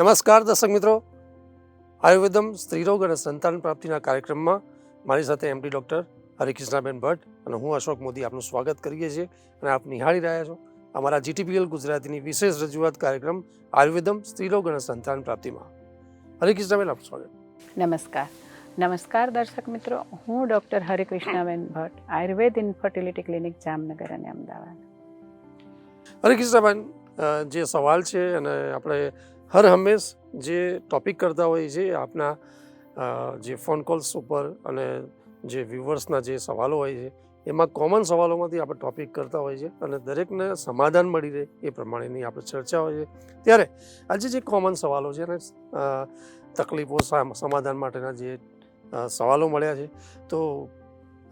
નમસ્કાર દર્શક મિત્રો. આયુર્વેદમ સ્ત્રીરોગ અને સંતાન પ્રાપ્તિના કાર્યક્રમમાં મારી સાથે એમડી ડૉક્ટર હરિકૃષ્ણાબેન ભટ્ટ અને હું અશોક મોદી આપનું સ્વાગત કરીએ છીએ અને આપ નિહાળી રહ્યા છો અમારા જીટીપીએલ ગુજરાતીની વિશેષ રજૂઆત કાર્યક્રમ આયુર્વેદમ સ્ત્રીરોગ અને સંતાન પ્રાપ્તિમાં. હરિકૃષ્ણાબેન આપનું સ્વાગત. નમસ્કાર. નમસ્કાર દર્શક મિત્રો. હું doctor Harikrishnaben Bhatt Ayurveda infertility clinic Jamnagar અને અમદાવાદ. હરિકૃષ્ણાબેન જે સવાલ છે અને આપણે હર હંમેશ જે ટૉપિક કરતા હોઈએ છીએ આપના જે ફોન કોલ્સ ઉપર અને જે વ્યુવર્સના જે સવાલો હોય છે, એમાં કોમન સવાલોમાંથી આપણે ટોપિક કરતા હોઈએ છીએ અને દરેકને સમાધાન મળી રહે એ પ્રમાણેની આપણે ચર્ચા હોય છે. ત્યારે આજે જે કોમન સવાલો છે અને તકલીફો સામ- સમાધાન માટેના જે સવાલો મળ્યા છે, તો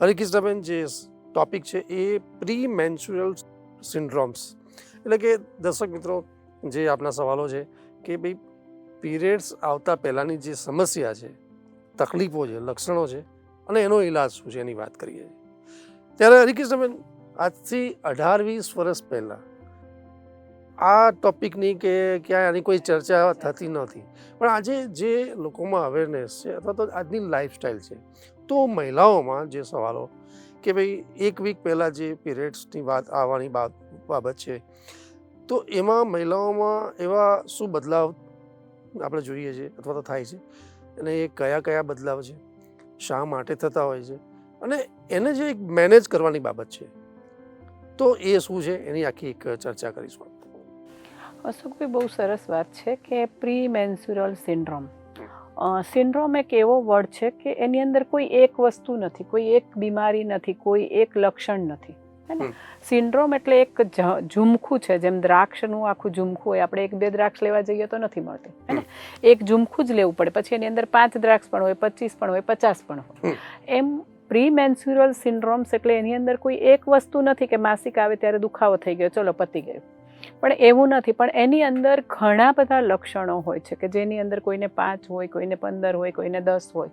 હરિકૃષ્ણબેન જે ટોપિક છે એ પ્રી મેન્સ્યુરલ સિન્ડ્રોમ્સ એટલે કે દર્શક મિત્રો, જે આપના સવાલો છે કે ભાઈ પીરિયડ્સ આવતા પહેલાંની જે સમસ્યા છે, તકલીફો છે, લક્ષણો છે, અને એનો ઈલાજ શું છે એની વાત કરીએ. ત્યારે હરિકૃષ્ણબેન, આજથી અઢાર વીસ વર્ષ પહેલાં આ ટોપિકની કે ક્યાંય આની કોઈ ચર્ચા થતી નહોતી. પણ આજે જે લોકોમાં અવેરનેસ છે અથવા તો આજની લાઈફસ્ટાઈલ છે, તો મહિલાઓમાં જે સવાલો કે ભાઈ, એક વીક પહેલાં જે પીરિયડ્સની વાત આવવાની બાબ, બાબત છે તો એમાં મહિલાઓમાં એવા શું બદલાવ આપણે જોઈએ છીએ અથવા તો થાય છે? અને એ કયા કયા બદલાવ છે? શા માટે થતા હોય છે? અને એને જે એક મેનેજ કરવાની બાબત છે તો એ શું છે? એની આખી એક ચર્ચા કરીશું અશોકભાઈ બહુ સરસ વાત છે કે પ્રી મેન્સ્યુરલ સિન્ડ્રોમ સિન્ડ્રોમ એક એવો વર્ડ છે કે એની અંદર કોઈ એક વસ્તુ નથી કોઈ એક બીમારી નથી કોઈ એક લક્ષણ નથી. હે સિન્ડ્રોમ એટલે એક ઝુમખું છે જેમ દ્રાક્ષનું આખું ઝુમખું હોય આપણે એક બે દ્રાક્ષ લેવા જઈએ તો નથી મળતી હે ને? એક ઝુમખું જ લેવું પડે પછી એની અંદર પાંચ દ્રાક્ષ પણ હોય પચીસ પણ હોય પચાસ પણ હોય. એમ પ્રી મેન્સ્યુરલ સિન્ડ્રોમ્સ એટલે એની અંદર કોઈ એક વસ્તુ નથી કે માસિક આવે ત્યારે દુખાવો થઈ ગયો ચલો પતી ગયું. પણ એવું નથી પણ એની અંદર ઘણા બધા લક્ષણો હોય છે કે જેની અંદર કોઈને પાંચ હોય કોઈને પંદર હોય કોઈને દસ હોય.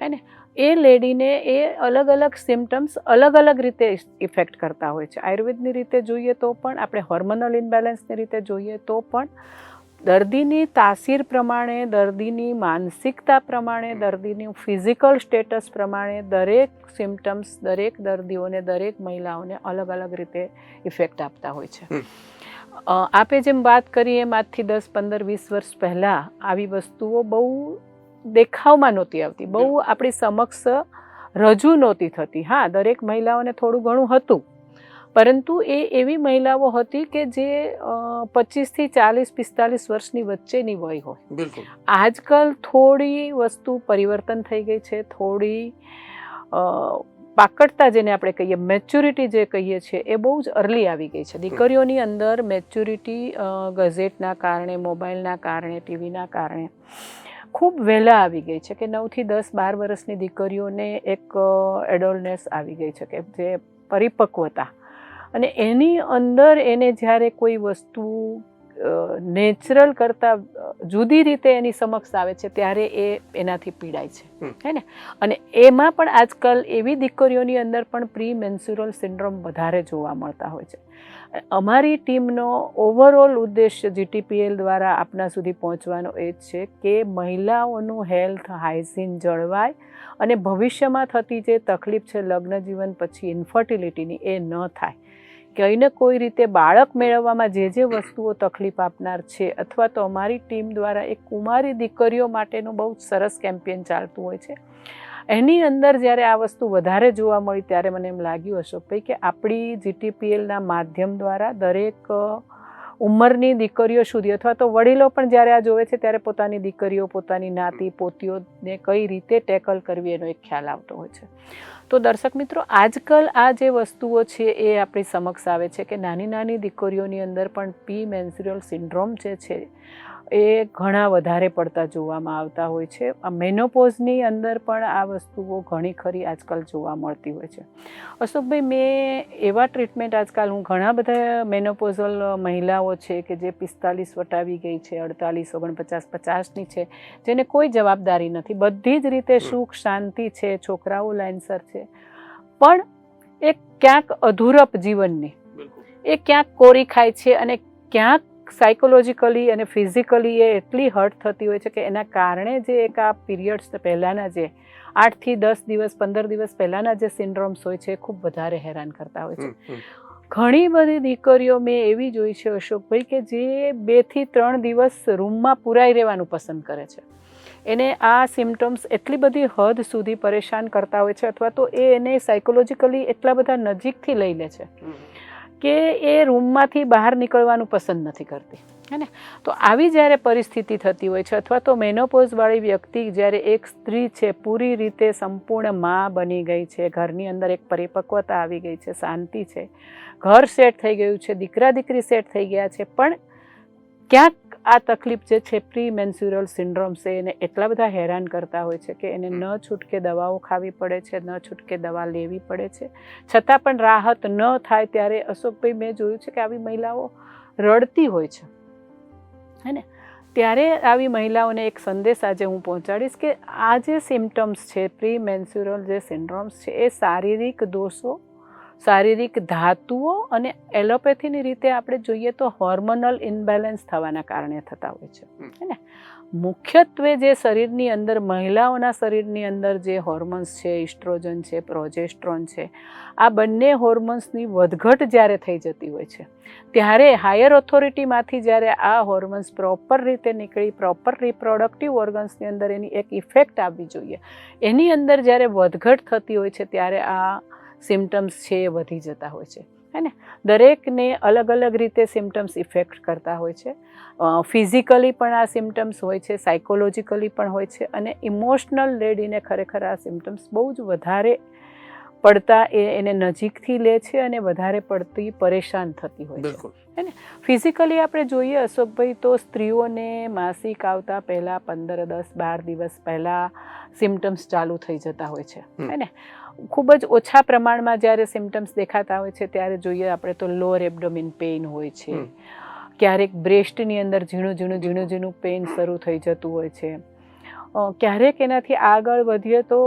હે ને? એ લેડીને એ અલગ અલગ સિમ્ટમ્સ અલગ અલગ રીતે ઇફેક્ટ કરતા હોય છે. આયુર્વેદની રીતે જોઈએ તો પણ આપણે હોર્મોનલ ઇન્બેલેન્સની રીતે જોઈએ તો પણ દર્દીની તાસીર પ્રમાણે દર્દીની માનસિકતા પ્રમાણે દર્દીનું ફિઝિકલ સ્ટેટસ પ્રમાણે દરેક સિમ્ટમ્સ દરેક દર્દીઓને દરેક મહિલાઓને અલગ અલગ રીતે ઇફેક્ટ આપતા હોય છે. આપે જેમ વાત કરીએ એમ આજથી દસ પંદર વીસ વર્ષ પહેલાં આવી વસ્તુઓ બહુ દેખાવમાં નહોતી આવતી. બહુ આપણી સમક્ષ રજૂ નહોતી થતી. હા દરેક મહિલાઓને થોડું ઘણું હતું. પરંતુ એ એવી મહિલાઓ હતી કે જે પચીસથી ચાલીસ પિસ્તાલીસ વર્ષની વચ્ચેની વય હોય. બિલકુલ. આજકાલ થોડી વસ્તુ પરિવર્તન થઈ ગઈ છે. થોડી પાકડતા જેને આપણે કહીએ મેચ્યોરિટી જે કહીએ છીએ એ બહુ જ અર્લી આવી ગઈ છે. દીકરીઓની અંદર મેચ્યોરિટી ગઝેટના કારણે મોબાઈલના કારણે ટીવીના કારણે ખૂબ વહેલા આવી ગઈ છે કે નવથી દસ, બાર વર્ષની દીકરીઓને એક એડોલનેસ આવી ગઈ છે કે જે પરિપક્વતા. અને એની અંદર એને જ્યારે કોઈ વસ્તુ નેચરલ કરતાં જુદી રીતે એની સમક્ષ આવે છે ત્યારે એ એનાથી પીડાય છે. હે ને? અને એમાં પણ આજકાલ એવી દીકરીઓની અંદર પણ પ્રી મેન્સ્યુરલ સિન્ડ્રોમ વધારે જોવા મળતા હોય છે. અમારી ટીમનો ઓવરઓલ ઉદ્દેશ્ય જીટીપીએલ દ્વારા આપના સુધી પહોંચવાનો એ જ છે કે મહિલાઓનું હેલ્થ હાઇજીન જળવાય અને ભવિષ્યમાં થતી જે તકલીફ છે લગ્ન જીવન પછી ઇન્ફર્ટિલિટીની એ ન થાય. કોઈને કોઈ રીતે બાળક મેળવવામાં જે જે વસ્તુઓ તકલીફ આપનાર છે અથવા તો અમારી ટીમ દ્વારા એક કુમારી દીકરીઓ માટેનું બહુ જ સરસ કેમ્પેન ચાલતું હોય છે. એની અંદર જ્યારે આ વસ્તુ વધારે જોવા મળી ત્યારે મને એમ લાગ્યું અશોકભાઈ કે આપણી જીટીપીએલના માધ્યમ દ્વારા દરેક ઉંમરની દીકરીઓ સુધી અથવા તો વડીલો પણ જ્યારે આ જોવે છે ત્યારે પોતાની દીકરીઓ પોતાની નાતી પોતીઓને કઈ રીતે ટેકલ કરવી એનો એક ખ્યાલ આવતો હોય છે. તો દર્શક મિત્રો આજકાલ આ જે વસ્તુઓ છે એ આપણી સમક્ષ આવે છે કે નાની નાની દીકરીઓની અંદર પણ પી મેન્સ્યુરલ સિન્ડ્રોમ જે છે એ ઘણા વધારે પડતા જોવામાં આવતા હોય છે. આ મેનોપોઝની અંદર પણ આ વસ્તુઓ ઘણી ખરી આજકાલ જોવા મળતી હોય છે. અશોકભાઈ મેં એવા ટ્રીટમેન્ટ આજકાલ હું ઘણા બધા મેનોપોઝલ મહિલાઓ છે કે જે પિસ્તાલીસ વટાવી ગઈ છે અડતાલીસ ઓગણપચાસ પચાસની છે જેને કોઈ જવાબદારી નથી. બધી જ રીતે સુખ શાંતિ છે છોકરાઓ લાઇનસર છે. પણ એ ક્યાંક અધૂરપ જીવનની. એ ક્યાંક કોરી ખાય છે અને ક્યાંક સાયકોલોજીકલી અને ફિઝિકલી એ એટલી હર્ટ થતી હોય છે કે એના કારણે જે એક આ પીરિયડ્સ પહેલાંના જે આઠથી દસ દિવસ પંદર દિવસ પહેલાંના જે સિન્ડ્રોમ્સ હોય છે એ ખૂબ વધારે હેરાન કરતા હોય છે. ઘણી બધી દીકરીઓ મેં એવી જોઈ છે અશોકભાઈ કે જે બેથી ત્રણ દિવસ રૂમમાં પુરાઈ રહેવાનું પસંદ કરે છે એને આ સિમ્ટમ્સ એટલી બધી હદ સુધી પરેશાન કરતા હોય છે અથવા તો એ એને સાયકોલોજીકલી એટલા બધા નજીકથી લઈ લે છે. કે એ રૂમમાંથી બહાર નીકળવાનું પસંદ નથી કરતી, હે ને? તો આવી જ્યારે પરિસ્થિતિ થતી હોય છે અથવા તો મેનોપોઝવાળી વ્યક્તિ જ્યારે એક સ્ત્રી છે, પૂરી રીતે સંપૂર્ણ મા બની ગઈ છે, ઘરની અંદર એક પરિપક્વતા આવી ગઈ છે, શાંતિ છે, ઘર સેટ થઈ ગયું છે દીકરા દીકરી સેટ થઈ ગયા છે, પણ ક્યાંક આ તકલીફ જે છે પ્રી મેન્સ્યુરલ સિન્ડ્રોમ છે એને એટલા બધા હેરાન કરતા હોય છે કે એને ન છૂટકે દવાઓ ખાવી પડે છે ન છૂટકે દવા લેવી પડે છે. છતાં પણ રાહત ન થાય ત્યારે અશોકભાઈ મેં જોયું છે કે આવી મહિલાઓ રડતી હોય છે. હે ને? ત્યારે આવી મહિલાઓને એક સંદેશ આજે હું પહોંચાડીશ કે આ જે સિમ્ટમ્સ છે પ્રી મેન્સ્યુરલ જે સિન્ડ્રોમ્સ છે એ શારીરિક દોષો શારીરિક ધાતુઓ અને એલોપેથીની રીતે આપણે જોઈએ તો હોર્મોનલ ઇનબેલેન્સ થવાના કારણે થતા હોય છે. હે ને? મુખ્યત્વે જે શરીરની અંદર મહિલાઓના શરીરની અંદર જે હોર્મોન્સ છે ઇસ્ટ્રોજન છે પ્રોજેસ્ટ્રોન છે આ બંને હોર્મોન્સની વધઘટ જ્યારે થઈ જતી હોય છે ત્યારે હાયર ઓથોરિટીમાંથી જ્યારે આ હોર્મોન્સ પ્રોપર રીતે નીકળી પ્રોપર રિપ્રોડક્ટિવ ઓર્ગન્સની અંદર એની એક ઇફેક્ટ આવવી જોઈએ. એની અંદર જ્યારે વધઘટ થતી હોય છે ત્યારે આ સિમ્ટમ્સ છે એ વધી જતા હોય છે હે ને? દરેકને અલગ અલગ રીતે સિમ્ટમ્સ ઇફેક્ટ કરતા હોય છે. ફિઝિકલી પણ આ સિમ્ટમ્સ હોય છે સાયકોલોજીકલી પણ હોય છે અને ઇમોશનલ લેડીને ખરેખર આ સિમ્ટમ્સ બહુ જ વધારે પડતા એ એને નજીકથી લે છે અને વધારે પડતી પરેશાન થતી હોય છે બિલકુલ. ફિઝિકલી આપણે જોઈએ અશોકભાઈ તો સ્ત્રીઓને માસિક આવતા પહેલાં પંદર દસ બાર દિવસ પહેલાં સિમ્ટમ્સ ચાલુ થઈ જતા હોય છે. હે ને? ખૂબ જ ઓછા પ્રમાણમાં જ્યારે સિમ્ટમ્સ દેખાતા હોય છે ત્યારે જોઈએ આપણે તો લોઅર એબડોમિન પેઇન હોય છે. ક્યારેક બ્રેસ્ટની અંદર ઝીણું ઝીણું ઝીણું ઝીણું પેઇન શરૂ થઈ જતું હોય છે. ક્યારેક એનાથી આગળ વધીએ તો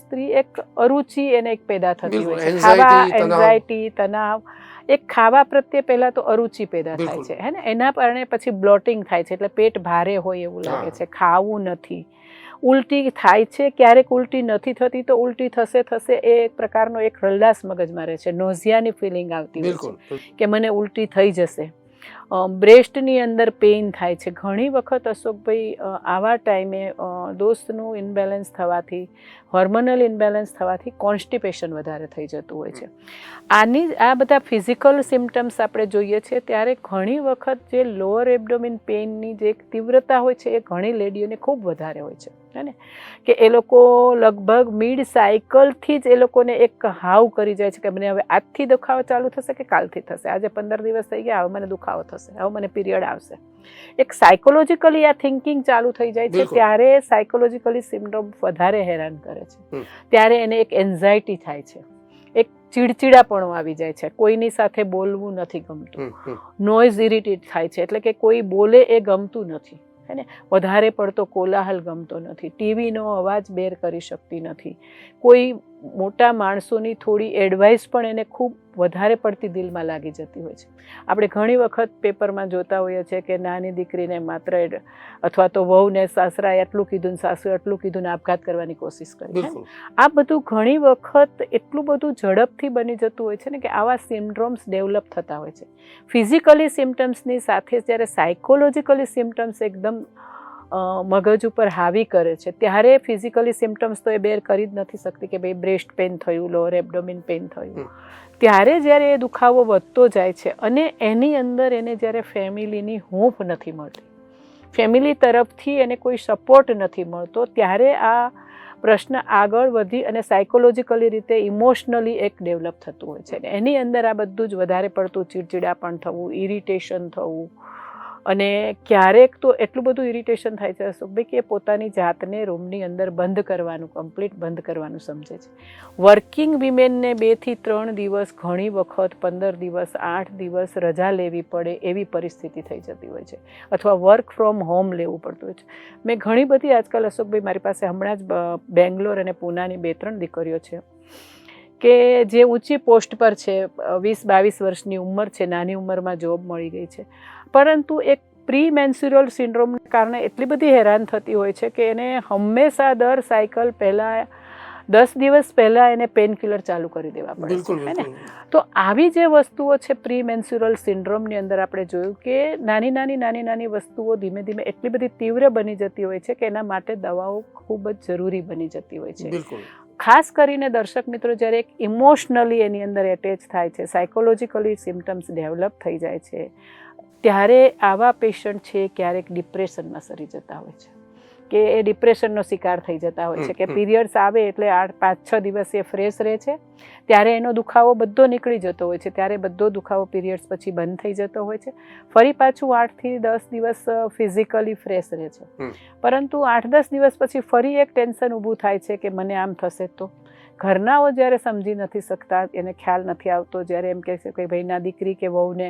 સ્ત્રી એક અરુચિ એને એક પેદા થતી હોય છે. ખાવા. એન્ઝાયટી તણાવ એક ખાવા પ્રત્યે પહેલાં તો અરુચિ પેદા થાય છે હે ને? એના કારણે પછી બ્લોટિંગ થાય છે એટલે પેટ ભારે હોય એવું લાગે છે ખાવું નથી. ઉલટી થાય છે ક્યારેક ઉલટી નથી થતી તો ઉલટી થશે થશે એ એક પ્રકારનો એક રલદાસ મગજમાં રહે છે નોઝિયાની ફિલિંગ આવતી હોય છે કે મને ઉલટી થઈ જશે. બ્રેસ્ટની અંદર પેઇન થાય છે. ઘણી વખત અશોકભાઈ આવા ટાઈમે દોસ્તનું ઇનબેલેન્સ થવાથી હોર્મોનલ ઇન્બેલેન્સ થવાથી કોન્સ્ટિપેશન વધારે થઈ જતું હોય છે. આની, આ બધા ફિઝિકલ સિમ્ટમ્સ આપણે જોઈએ છીએ ત્યારે ઘણી વખત જે લોઅર એબડોમિન પેઇનની જે એક તીવ્રતા હોય છે એ ઘણી લેડીઓને ખૂબ વધારે હોય છે. હે કે એ લોકો લગભગ મિડ સાયકલથી જ એ લોકોને એક હાવ કરી જાય છે કે મને હવે આજથી દુખાવો ચાલુ થશે કે કાલથી થશે? આજે પંદર દિવસ થઈ ગયા, હવે મને દુખાવો થશે. હવે મને પીરિયડ આવશે. એક સાયકોલોજીકલી આ થિંકિંગ ચાલુ થઈ જાય છે ત્યારે સાયકોલોજીકલી સિમ્ટમ વધારે હેરાન કરે છે. ત્યારે એને એક એન્ઝાયટી થાય છે. એક ચીડચીડાપણું આવી જાય છે. કોઈની સાથે બોલવું નથી ગમતું. નોઇઝ ઇરિટેટ થાય છે. એટલે કે કોઈ બોલે એ ગમતું નથી. હે ને? વધારે પડતો કોલાહલ ગમતો નથી. ટીવીનો અવાજ બેર કરી શકતી નથી. કોઈ મોટા માણસોની થોડી એડવાઇસ પણ એને ખૂબ વધારે પડતી દિલમાં લાગી જતી હોય છે. આપણે ઘણી વખત પેપરમાં જોતા હોઈએ છીએ કે નાની દીકરીને માત્ર અથવા તો વહુને સાસરાએ એટલું કીધું ને સાસુએ એટલું કીધું ને આપઘાત કરવાની કોશિશ કરી આ બધું ઘણી વખત એટલું બધું ઝડપથી બની જતું હોય છે ને કે આવા સિમ્ડ્રોમ્સ ડેવલપ થતા હોય છે. ફિઝિકલી સિમ્ટમ્સની સાથે જ્યારે સાયકોલોજીકલી સિમ્ટમ્સ એકદમ મગજ ઉપર હાવી કરે છે. ત્યારે ફિઝિકલી સિમ્ટમ્સ તો એ બેર કરી જ નથી શકતી કે ભાઈ બ્રેસ્ટ પેઇન થયું લોઅર એબડોમિન પેઇન થયું. ત્યારે જ્યારે એ દુખાવો વધતો જાય છે અને એની અંદર એને જ્યારે ફેમિલીની હૂંફ નથી મળતી ફેમિલી તરફથી એને કોઈ સપોર્ટ નથી મળતો ત્યારે આ પ્રશ્ન આગળ વધી અને સાયકોલોજીકલી રીતે ઇમોશનલી એક ડેવલપ થતું હોય છે. એની અંદર આ બધું જ વધારે પડતું ચીડચીડાપણ થવું ઇરિટેશન થવું અને ક્યારેક તો એટલું બધું ઇરિટેશન થાય છે અશોકભાઈ કે પોતાની જાતને રૂમની અંદર બંધ કરવાનું કમ્પ્લીટ બંધ કરવાનું સમજે છે. વર્કિંગ વિમેનને બેથી ત્રણ દિવસ, ઘણી વખત પંદર દિવસ, આઠ દિવસ રજા લેવી પડે એવી પરિસ્થિતિ થઈ જતી હોય છે. અથવા વર્ક ફ્રોમ હોમ લેવું પડતું હોય છે. મેં ઘણી બધી આજકાલ અશોકભાઈ મારી પાસે હમણાં જ બેંગ્લોર અને પૂનાની બે ત્રણ દીકરીઓ છે. કે જે ઊંચી પોસ્ટ પર છે વીસ બાવીસ વર્ષની ઉંમર છે નાની ઉંમરમાં જોબ મળી ગઈ છે. પરંતુ એક પ્રી મેન્સ્યુરલ સિન્ડ્રોમને કારણે એટલી બધી હેરાન થતી હોય છે કે એને હંમેશા દર સાયકલ પહેલાં દસ દિવસ પહેલાં એને પેનકિલર ચાલુ કરી દેવા પડે છે ને? તો આવી જે વસ્તુઓ છે પ્રી મેન્સ્યુરલ સિન્ડ્રોમની અંદર આપણે જોયું કે નાની નાની નાની નાની વસ્તુઓ ધીમે ધીમે એટલી બધી તીવ્ર બની જતી હોય છે કે એના માટે દવાઓ ખૂબ જ જરૂરી બની જતી હોય છે. ખાસ કરીને દર્શક મિત્રો, જ્યારે એક ઇમોશનલી એની અંદર એટેચ થાય છે સાયકોલોજીકલી સિમ્ટમ્સ ડેવલપ થઈ જાય છે, ત્યારે આવા પેશન્ટ છે ક્યારેક ડિપ્રેશનમાં સરી જતા હોય છે. કે એ ડિપ્રેશનનો શિકાર થઈ જતા હોય છે કે. પીરિયડ્સ આવે એટલે આઠ પાંચ છ દિવસ એ ફ્રેશ રહે છે. ત્યારે એનો દુખાવો બધો નીકળી જતો હોય છે ત્યારે બધો દુખાવો પીરિયડ્સ પછી બંધ થઈ જતો હોય છે. ફરી પાછું આઠથી દસ દિવસ ફિઝિકલી ફ્રેશ રહે છે. પરંતુ આઠ દસ દિવસ પછી ફરી એક ટેન્શન ઊભું થાય છે કે મને આમ થશે તો. ઘરનાઓ જ્યારે સમજી નથી શકતા એને ખ્યાલ નથી આવતો જ્યારે એમ કહે છે કે ભાઈના દીકરી કે વહુને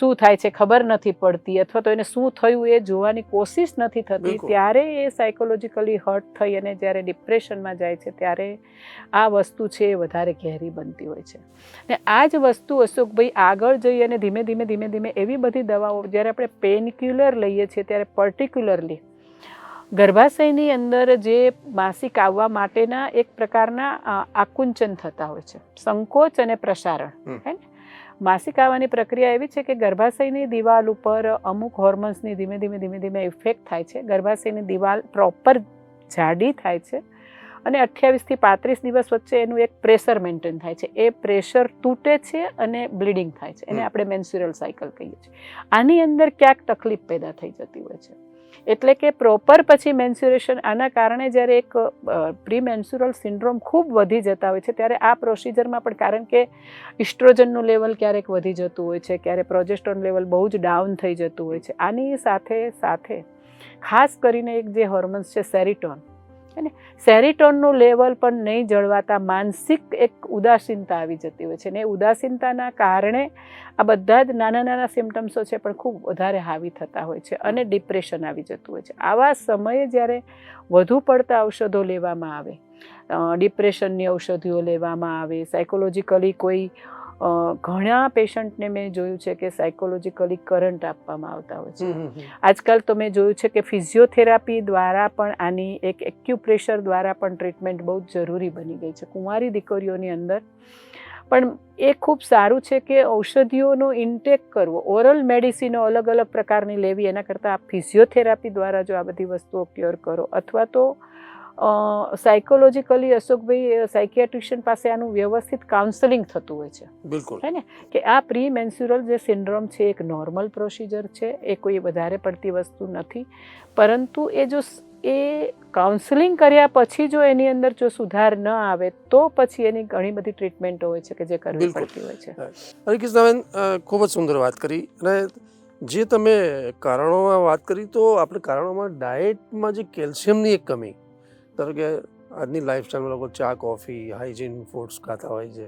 શું થાય છે ખબર નથી પડતી અથવા તો એને શું થયું એ જોવાની કોશિશ નથી થતી ત્યારે એ સાયકોલોજીકલી હર્ટ થઈ અને જ્યારે ડિપ્રેશનમાં જાય છે ત્યારે આ વસ્તુ છે એ વધારે ઘેરી બનતી હોય છે. ને આ જ વસ્તુ અશોકભાઈ આગળ જઈ અને ધીમે ધીમે ધીમે ધીમે એવી બધી દવાઓ જ્યારે આપણે પેનક્યુલર લઈએ છીએ ત્યારે પર્ટિક્યુલરલી ગર્ભાશયની અંદર જે માસિક આવવા માટેના એક પ્રકારના આકુંચન થતા હોય છે. સંકોચ અને પ્રસારણ. હે ને માસિક આવવાની પ્રક્રિયા એવી છે કે ગર્ભાશયની દિવાલ ઉપર અમુક હોર્મોન્સની ધીમે ધીમે ધીમે ધીમે ઇફેક્ટ થાય છે. ગર્ભાશયની દિવાલ પ્રોપર જાડી થાય છે અને અઠ્યાવીસથી પાંત્રીસ દિવસ વચ્ચે એનું એક પ્રેશર મેન્ટેન થાય છે. એ પ્રેશર તૂટે છે અને બ્લીડિંગ થાય છે. એને આપણે મેન્સ્યુરલ સાયકલ કહીએ છીએ. આની અંદર ક્યાંક તકલીફ પેદા થઈ જતી હોય છે. એટલે કે પ્રોપર પછી મેન્સ્યુરેશન આના કારણે જ્યારે એક પ્રી મેન્સ્યુરલ સિન્ડ્રોમ ખૂબ વધી જતા હોય છે, ત્યારે આ પ્રોસિજરમાં પણ કારણ કે ઇસ્ટ્રોજનનું લેવલ ક્યારેક વધી જતું હોય છે, ક્યારેક પ્રોજેસ્ટ્રોન લેવલ બહુ જ ડાઉન થઈ જતું હોય છે. આની સાથે સાથે ખાસ કરીને એક જે હોર્મોન્સ છે સેરિટોન હે ને સેરિટોનનું લેવલ પણ નહીં જળવાતા માનસિક એક ઉદાસીનતા આવી જતી હોય છે ને એ ઉદાસીનતાના કારણે આ બધા જ નાના નાના સિમ્ટમ્સો છે પણ ખૂબ વધારે હાવી થતા હોય છે અને ડિપ્રેશન આવી જતું હોય છે. આવા સમયે જ્યારે વધુ પડતા ઔષધો લેવામાં આવે ડિપ્રેશનની ઔષધિઓ લેવામાં આવે સાયકોલોજીકલી કોઈ ઘણા પેશન્ટને મેં જોયું છે કે સાયકોલોજીકલી કરંટ આપવામાં આવતા હોય છે. આજકાલ તો મેં જોયું છે કે ફિઝિયોથેરાપી દ્વારા પણ આની એક એક્યુપ્રેશર દ્વારા પણ ટ્રીટમેન્ટ બહુ જ જરૂરી બની ગઈ છે. કુંવારી દીકરીઓની અંદર. પણ એ ખૂબ સારું છે કે ઔષધિઓનો ઇન્ટેક કરવો ઓરલ મેડિસિનો અલગ અલગ પ્રકારની લેવી એના કરતાં આ ફિઝિયોથેરાપી દ્વારા જો આ બધી વસ્તુઓ ક્યોર કરો અથવા તો સાયકોલોજીકલી અશોકભાઈ સાયકિયાટ્રિશિયન પાસે આનું વ્યવસ્થિત કાઉન્સેલિંગ થતું હોય છે. બિલકુલ. હે ને? કે આ પ્રી મેન્સ્યુરલ જે સિન્ડ્રોમ છે એક નોર્મલ પ્રોસિજર છે એ કોઈ વધારે પડતી વસ્તુ નથી. પરંતુ એ જો એ કાઉન્સેલિંગ કર્યા પછી જો એની અંદર જો સુધાર ન આવે તો પછી એની ઘણી બધી ટ્રીટમેન્ટો હોય છે કે જે કરવી. પડતી હોય છે. હરિકૃષ્ણાબેન ખૂબ જ સુંદર વાત કરી. અને જે તમે કારણોમાં વાત કરી તો આપણે કારણોમાં ડાયટમાં જે કેલ્શિયમની એક કમી ધારો કે આજની લાઈફસ્ટાઈલમાં લોકો ચા કોફી હાઇજીન ફૂડ્સ ખાતા હોય છે.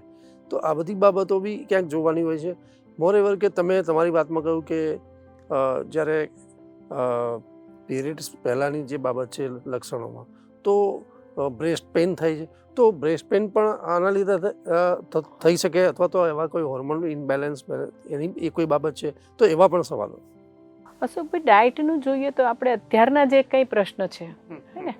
તો આ બધી બાબતો બી ક્યાંક જોવાની હોય છે. મોરેવર કે તમે તમારી વાતમાં કહ્યું કે જ્યારે પીરિયડ્સ પહેલાંની જે બાબત છે લક્ષણોમાં તો બ્રેસ્ટ પેઇન થાય છે. તો બ્રેસ્ટ પેઇન પણ આના લીધે થઈ શકે અથવા તો એવા કોઈ હોર્મોન ઇનબેલેન્સ એની એ કોઈ બાબત છે તો એવા પણ સવાલો. અશોકભાઈ ડાયટનું જોઈએ તો આપણે અત્યારના જે કંઈ પ્રશ્ન છે હે ને?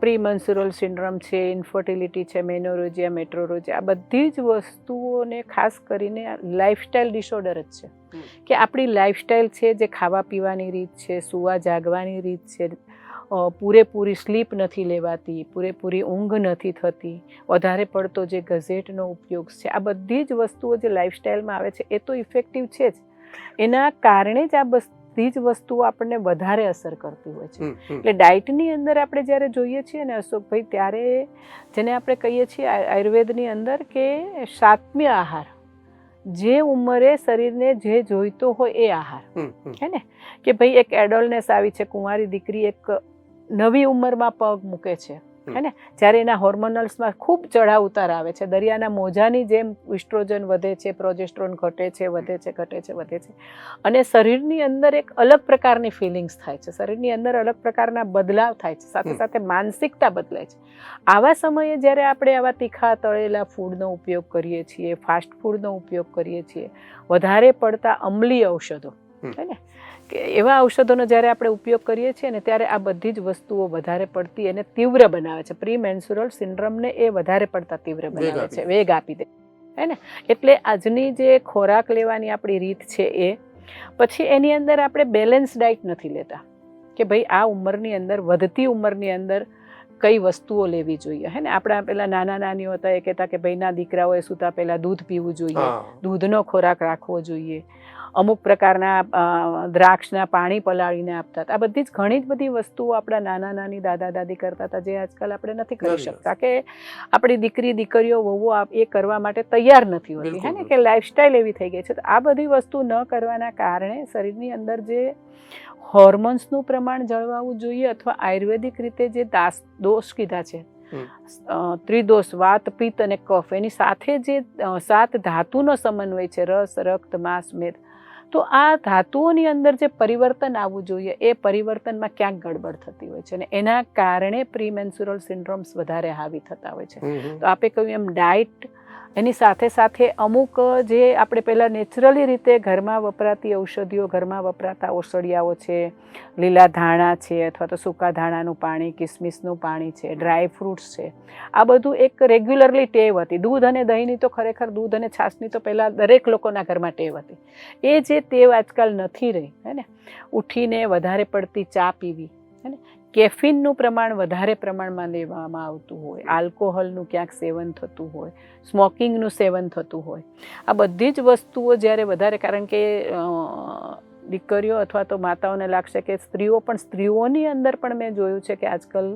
પ્રી મન્સ્યુરલ સિન્ડ્રોમ છે ઇન્ફર્ટિલિટી છે મેનોરોજિયા મેટ્રોરોજિયા આ બધી જ વસ્તુઓને ખાસ કરીને લાઇફસ્ટાઇલ ડિસઓર્ડર જ છે. કે આપણી લાઇફસ્ટાઇલ છે જે ખાવા પીવાની રીત છે સૂવા જાગવાની રીત છે પૂરેપૂરી સ્લીપ નથી લેવાતી પૂરેપૂરી ઊંઘ નથી થતી વધારે પડતો જે ગઝેટનો ઉપયોગ છે આ બધી જ વસ્તુઓ જે લાઇફસ્ટાઇલમાં આવે છે એ તો ઇફેક્ટિવ છે જ. એના કારણે જ આ બધી જ વસ્તુઓ આપણને વધારે અસર કરતી હોય છે. એટલે ડાયટની અંદર આપણે જ્યારે જોઈએ છીએ ને અશોકભાઈ ત્યારે જેને આપણે કહીએ છીએ આયુર્વેદની અંદર કે સાત્મ્ય આહાર. જે ઉંમરે શરીરને જે જોઈતો હોય એ આહાર. હે ને? કે ભાઈ એક એડોલનેસ આવી છે કુંવારી દીકરી એક નવી ઉંમરમાં પગ મૂકે છે. હે ને જ્યારે એના હોર્મોનલ્સમાં ખૂબ ચઢાવ ઉતાર આવે છે. દરિયાના મોજાની જેમ ઇસ્ટ્રોજન વધે છે પ્રોજેસ્ટ્રોન ઘટે છે વધે છે ઘટે છે વધે છે. અને શરીરની અંદર એક અલગ પ્રકારની ફિલિંગ્સ થાય છે. શરીરની અંદર અલગ પ્રકારના બદલાવ થાય છે. સાથે સાથે માનસિકતા બદલાય છે. આવા સમયે જ્યારે આપણે આવા તીખા તળેલા ફૂડનો ઉપયોગ કરીએ છીએ ફાસ્ટ ફૂડનો ઉપયોગ કરીએ છીએ વધારે પડતા અમલી ઔષધો. હે ને કે એવા ઔષધોનો જ્યારે આપણે ઉપયોગ કરીએ છીએ ને ત્યારે આ બધી જ વસ્તુઓ વધારે પડતી એને તીવ્ર બનાવે છે. પ્રી મેન્સ્યુરલ સિન્ડ્રમને એ વધારે પડતા તીવ્ર બનાવે છે. વેગ આપી દે. હે ને? એટલે આજની જે ખોરાક લેવાની આપણી રીત છે એ પછી એની અંદર આપણે બેલેન્સ ડાયટ નથી લેતા કે ભાઈ આ ઉંમરની અંદર વધતી ઉંમરની અંદર કઈ વસ્તુઓ લેવી જોઈએ. હે ને? આપણા પેલા નાના નાનીઓ હતા એ કહેતા કે ભાઈ ના દીકરાઓએ સૂતા પહેલા દૂધ પીવું જોઈએ દૂધનો ખોરાક રાખવો જોઈએ. અમુક પ્રકારના દ્રાક્ષના પાણી પલાળીને આપતા હતા. આ બધી જ ઘણી જ બધી વસ્તુઓ આપણા નાના નાની દાદા દાદી કરતા હતા જે આજકાલ આપણે નથી કરી શકતા. કે આપણી દીકરી દીકરીઓ વહુઓ એ કરવા માટે તૈયાર નથી હોતી હે ને? કે લાઈફસ્ટાઈલ એવી થઈ ગઈ છે. તો આ બધી વસ્તુ ન કરવાના કારણે શરીરની અંદર જે હોર્મોન્સનું પ્રમાણ જળવાવું જોઈએ અથવા આયુર્વેદિક રીતે જે દાસ દોષ કીધા છે ત્રિદોષ વાત પિત્ત અને કફ એની સાથે જે સાત ધાતુનો સમન્વય છે રસ રક્ત માંસ મેદ તો આ ધાતુઓની અંદર જે પરિવર્તન આવવું જોઈએ એ પરિવર્તનમાં ક્યાંક ગડબડ થતી હોય છે અને એના કારણે પ્રીમેન્સ્યુરલ સિન્ડ્રોમ્સ વધારે હાવી થતા હોય છે. તો આપે કહ્યું એમ ડાયટ એની સાથે સાથે અમુક, જે આપણે પહેલાં નેચરલી રીતે ઘરમાં વપરાતી ઔષધિઓ, ઘરમાં વપરાતા ઓસળિયાઓ છે, લીલા ધાણા છે અથવા તો સૂકા ધાણાનું પાણી, કિસમિસનું પાણી છે, ડ્રાય ફ્રૂટ્સ છે, આ બધું એક રેગ્યુલરલી ટેવ હતી. દૂધ અને દહીંની તો ખરેખર દૂધ અને છાશની તો પહેલાં દરેક લોકોના ઘરમાં ટેવ હતી. એ જે ટેવ આજકાલ નથી રહી, હે ને? ઉઠીને વધારે પડતી ચા પીવી, હે કેફીનનું પ્રમાણ વધારે પ્રમાણમાં લેવામાં આવતું હોય, આલ્કોહોલનું ક્યાંક સેવન થતું હોય, સ્મોકિંગનું સેવન થતું હોય. આ બધી જ વસ્તુઓ જ્યારે વધારે, કારણ કે દીકરીઓ અથવા તો માતાઓને લાગશે કે સ્ત્રીઓ પણ સ્ત્રીઓની અંદર પણ મેં જોયું છે કે આજકાલ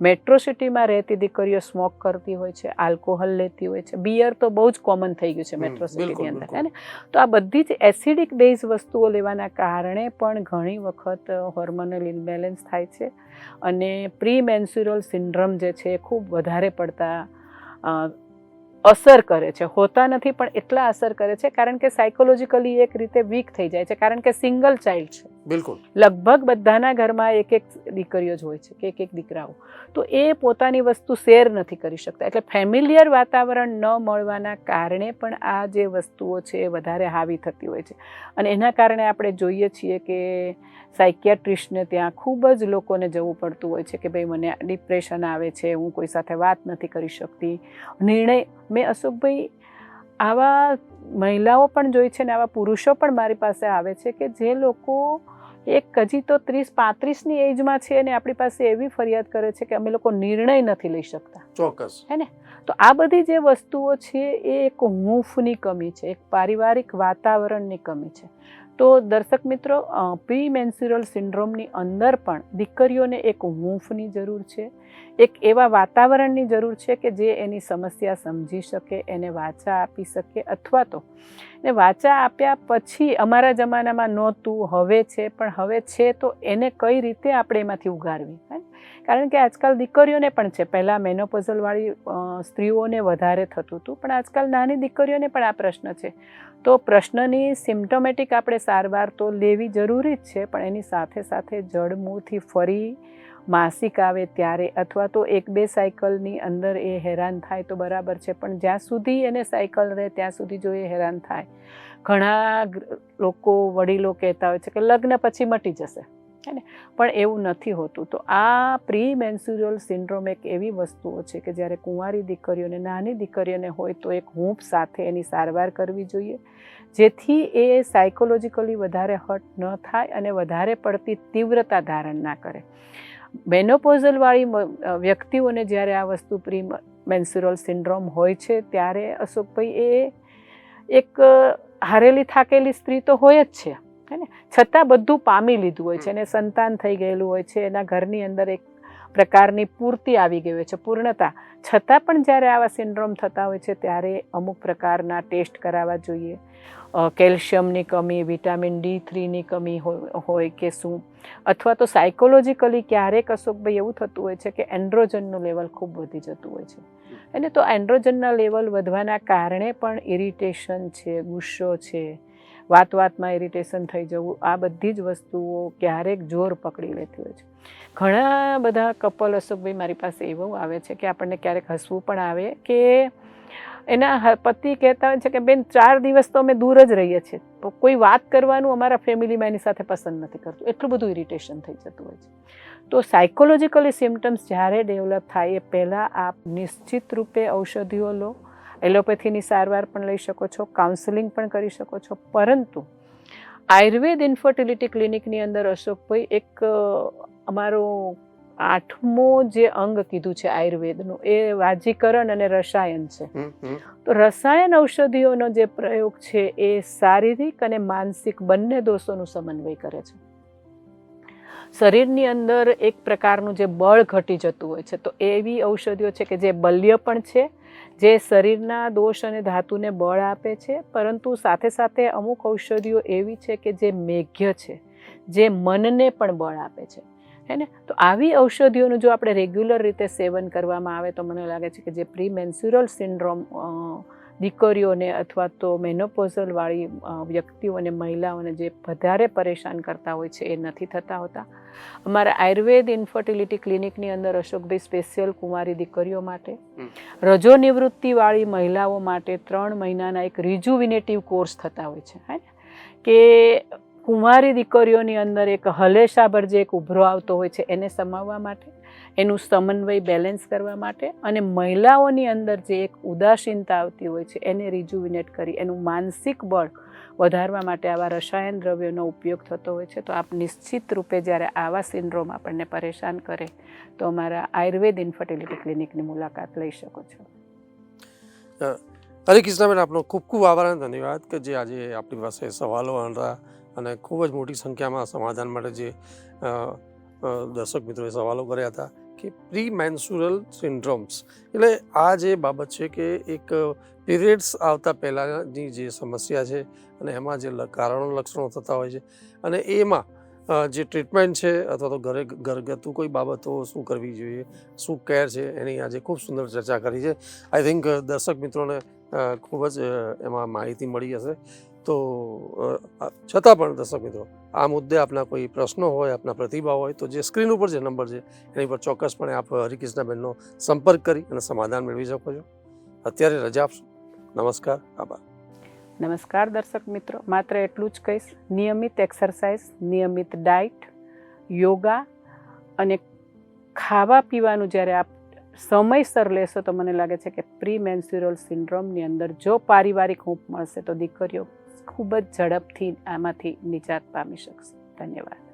મેટ્રો સિટીમાં રહેતી દીકરીઓ સ્મોક કરતી હોય છે આલ્કોહોલ લેતી હોય છે બિયર તો બહુ જ કોમન થઈ ગયું છે મેટ્રો સિટીની અંદર. હે ને તો આ બધી જ એસિડિક બેઝ વસ્તુઓ લેવાના કારણે પણ ઘણી વખત હોર્મોનલ ઇમ્બેલેન્સ થાય છે અને પ્રી મેન્સ્યુરલ સિન્ડ્રમ જે છે એ ખૂબ વધારે પડતા અસર કરે છે. હોતા નથી પણ એટલા અસર કરે છે કારણ કે સાયકોલોજીકલી એક રીતે વીક થઈ જાય છે. કારણ કે સિંગલ ચાઇલ્ડ છે. બિલકુલ. લગભગ બધાના ઘરમાં એક એક દીકરીઓ જ હોય છે કે એક એક દીકરાઓ. તો એ પોતાની વસ્તુ શેર નથી કરી શકતા. એટલે ફેમિલિયર વાતાવરણ ન મળવાના કારણે પણ આ જે વસ્તુઓ છે એ વધારે હાવી થતી હોય છે. અને એના કારણે આપણે જોઈએ છીએ કે સાયકિયાટ્રિસ્ટને ત્યાં ખૂબ જ લોકોને જવું પડતું હોય છે કે ભાઈ મને ડિપ્રેશન આવે છે હું કોઈ સાથે વાત નથી કરી શકતી. નિર્ણય મેં અશોકભાઈ આવા મહિલાઓ પણ જોઈ છે ને આવા પુરુષો પણ મારી પાસે આવે છે કે જે લોકો એક હજી તો ત્રીસ પાંત્રીસની એજમાં છે અને આપણી પાસે એવી ફરિયાદ કરે છે કે અમે લોકો નિર્ણય નથી લઈ શકતા. ચોક્કસ. હે ને? તો આ બધી જે વસ્તુઓ છે એ એક હૂંફની કમી છે એક પારિવારિક વાતાવરણની કમી છે. તો દર્શક મિત્રો પ્રી મેન્સ્યુરલ સિન્ડ્રોમની અંદર પણ દીકરીઓને એક હૂંફની જરૂર છે એક એવા વાતાવરણની જરૂર છે કે જે એની સમસ્યા સમજી શકે, એને વાચા આપી શકે અથવા તો ને વાચા આપ્યા પછી અમારા જમાનામાં નહોતું, હવે છે, પણ હવે છે તો એને કઈ રીતે આપણે એમાંથી ઉગારવી? કારણ કે આજકાલ દીકરીઓને પણ છે, પહેલાં મેનોપોઝલવાળી સ્ત્રીઓને વધારે થતું હતું, પણ આજકાલ નાની દીકરીઓને પણ આ પ્રશ્ન છે. તો પ્રશ્નની સિમ્ટોમેટિક આપણે સારવાર તો લેવી જરૂરી જ છે, પણ એની સાથે સાથે જડમૂળથી ફરી માસિક આવે ત્યારે અથવા તો એક બે સાયકલની અંદર એ હેરાન થાય તો બરાબર છે. પણ જ્યાં સુધી એને સાયકલ રહે ત્યાં સુધી જો એ હેરાન થાય, ઘણા લોકો વડીલો કહેતા હોય છે કે લગ્ન પછી મટી જશે ને? પણ એવું નથી હોતું. તો આ પ્રી મેન્સ્યુરિયલ સિન્ડ્રોમ એક એવી વસ્તુઓ છે કે જ્યારે કુંવારી દીકરીઓને, નાની દીકરીઓને હોય તો એક હૂંફ સાથે એની સારવાર કરવી જોઈએ, જેથી એ સાયકોલોજીકલી વધારે હર્ટ ન થાય અને વધારે પડતી તીવ્રતા ધારણ ના કરે. મેનોપોઝલવાળી વ્યક્તિઓને જ્યારે આ વસ્તુ પ્રી મેન્સ્યુરલ સિન્ડ્રોમ હોય છે ત્યારે અશોકભાઈ એ એક હારેલી થાકેલી સ્ત્રી તો હોય જ છે હે ને? છતાં બધું પામી લીધું હોય છે અને સંતાન થઈ ગયેલું હોય છે એના ઘરની અંદર એક પ્રકારની પૂર્તિ આવી ગઈ હોય છે પૂર્ણતા. છતાં પણ જ્યારે આવા સિન્ડ્રોમ થતા હોય છે ત્યારે અમુક પ્રકારના ટેસ્ટ કરાવવા જોઈએ. કેલ્શિયમની કમી, વિટામિન ડી થ્રીની કમી હોય કે શું? અથવા તો સાયકોલોજીકલી ક્યારેક અશોકભાઈ એવું થતું હોય છે કે એન્ડ્રોજનનું લેવલ ખૂબ વધી જતું હોય છે. અને તો એન્ડ્રોજનના લેવલ વધવાના કારણે પણ ઇરિટેશન છે, ગુસ્સો છે વાત વાતમાં ઇરિટેશન થઈ જવું, આ બધી જ વસ્તુઓ ક્યારેક જોર પકડી લેતી હોય છે. ઘણા બધા કપલ અશોકભાઈ મારી પાસે એવું આવે છે કે આપણને ક્યારેક હસવું પણ આવે કે એના પતિ કહેતા હોય છે કે, બેન, ચાર દિવસ તો અમે દૂર જ રહીએ છીએ. કોઈ વાત કરવાનું અમારા ફેમિલીમાં એની સાથે પસંદ નથી કરતું. એટલું બધું ઇરિટેશન થઈ જતું હોય છે. તો સાયકોલોજીકલી સિમ્ટમ્સ જ્યારે ડેવલપ થાય એ પહેલાં આપ નિશ્ચિત રૂપે ઔષધિઓ લો, એલોપેથીની સારવાર પણ લઈ શકો છો કાઉન્સેલિંગ પણ કરી શકો છો. પરંતુ આયુર્વેદ ઇન્ફર્ટિલિટી ક્લિનિકની અંદર અશોકભાઈ, એક અમારો આઠમો જે અંગ કીધું છે આયુર્વેદનું એ વાજીકરણ અને રસાયન છે. તો રસાયણ ઔષધિઓનો જે પ્રયોગ છે એ શારીરિક અને માનસિક બંને દોષોનું સમન્વય કરે છે. શરીરની અંદર એક પ્રકારનું જે બળ ઘટી જતું હોય છે તો એવી ઔષધિઓ છે કે જે બલ્ય પણ છે જે શરીરના દોષ અને ધાતુને બળ આપે છે પરંતુ સાથે સાથે અમુક ઔષધિઓ એવી છે કે જે મેઘ્ય છે જે મનને પણ બળ આપે છે. હે ને તો આવી ઔષધિઓનું જો આપણે રેગ્યુલર રીતે સેવન કરવામાં આવે તો મને લાગે છે કે જે પ્રી મેન્સ્યુરલ સિન્ડ્રોમ દીકરીઓને અથવા તો મેનોપોઝલવાળી વ્યક્તિઓને મહિલાઓને જે વધારે પરેશાન કરતા હોય છે એ નથી થતા હોતા. અમારા આયુર્વેદ ઇન્ફર્ટિલિટી ક્લિનિકની અંદર અશોકભાઈ સ્પેશિયલ કુંવારી દીકરીઓ માટે રજો નિવૃત્તિવાળી મહિલાઓ માટે ત્રણ મહિનાના એક રિજુવિનેટિવ કોર્સ થતા હોય છે હે? કે કુંવારી દીકરીઓની અંદર એક હલેશાભર જે એક ઉભરો આવતો હોય છે, એને સમાવવા માટે, એનું સમન્વય બેલેન્સ કરવા માટે અને મહિલાઓની અંદર જે એક ઉદાસીનતા આવતી હોય છે, એને રિજુવિનેટ કરી, એનું માનસિક બળ વધારવા માટે આવા રસાયણ દ્રવ્યોનો ઉપયોગ થતો હોય છે. તો આપ નિશ્ચિત રૂપે જ્યારે આવા સિન્ડ્રોમ આપણને પરેશાન કરે, તો અમારા આયુર્વેદ ઇન્ફર્ટિલિટી ક્લિનિકની મુલાકાત લઈ શકો છો. હરે કૃષ્ણબેન આપનો ખૂબ ખૂબ આભાર અને ધન્યવાદ કે જે આજે આપણી પાસે સવાલો હતા અને ખૂબ જ મોટી સંખ્યામાં સમાધાન માટે જે દર્શક મિત્રોએ સવાલો કર્યા હતા કે પ્રી મેન્સ્યુરલ સિન્ડ્રોમ્સ. એટલે આ જે બાબત છે કે એક પીરિયડ્સ આવતા પહેલાંની જે સમસ્યા છે અને એમાં જે કારણો, લક્ષણો થતા હોય છે અને એમાં જે ટ્રીટમેન્ટ છે અથવા તો ઘરે, ઘરગથ્થુ કોઈ બાબતો શું કરવી જોઈએ, શું કેર છે એની આજે ખૂબ સુંદર ચર્ચા કરી છે. આઈ થિંક દર્શક મિત્રોને ખૂબ જ એમાં માહિતી મળી હશે. તો છતાં પણ દર્શક મિત્રો, આ મુદ્દે આપના કોઈ પ્રશ્નો હોય, આપના પ્રતિભાવ હોય, તો જે સ્ક્રીન ઉપર જે નંબર છે, એની પર ચોક્કસપણે આપ હરિકૃષ્ણબેનનો સંપર્ક કરી અને સમાધાન મેળવી શકો છો. અત્યારે રજા આપશો. નમસ્કાર, આભાર. નમસ્કાર દર્શક મિત્રો. માત્ર એટલું જ કહીશ, નિયમિત એક્સરસાઇઝ, નિયમિત ડાયટ, યોગા અને ખાવા પીવાનું જ્યારે આપ સમયસર લેશો તો મને લાગે છે કે પ્રી મેન્સ્યુરલ સિન્ડ્રોમની અંદર જો પારિવારિક હૂંફ મળશે તો દીકરીઓ ખૂબ જ ઝડપથી આમાંથી નિજાત પામી શકશો. ધન્યવાદ.